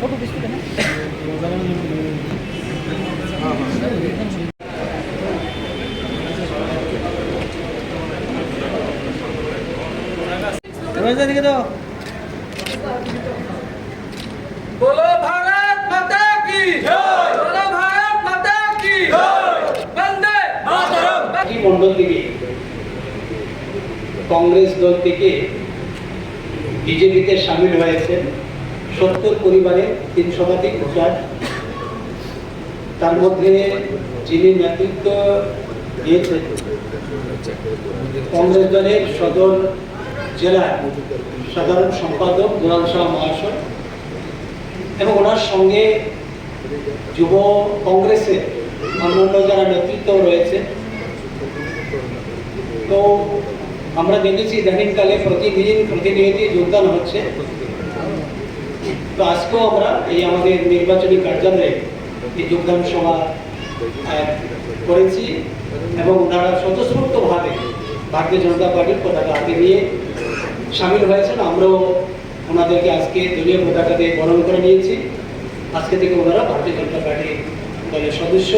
Photo biscuit রয়েছে দেখে দাও। মণ্ডল থেকে, কংগ্রেস দল থেকে বিজেপিতে সামিল হয়েছেন সত্তর পরিবারের তিন শতাধিক ভোটার তার মধ্যে যিনি নেতৃত্ব দিয়েছেন, কংগ্রেস দলের সদর জেলার সাধারণ সম্পাদক দুলাল শাহ মহাশয় এবং ওনার সঙ্গে যুব কংগ্রেসের অন্যান্য যারা নেতৃত্ব রয়েছে তো আমরা দেখেছি ইদানিংকালে প্রতিদিন প্রতিনিয়তি যোগদান হচ্ছে। তো আজকেও আমরা এই আমাদের নির্বাচনী কার্যালয়ে এই যোগদান সভা করেছি এবং ওনারা স্বতঃস্ফূর্তভাবে ভারতীয় জনতা পার্টির পতাকা হাতে নিয়ে সামিল হয়েছেন। আমরাও ওনাদেরকে আজকে দলীয় পতাকা দিয়ে বরণ করে নিয়েছি। আজকে থেকে ওনারা ভারতীয় জনতা পার্টির দলের সদস্য।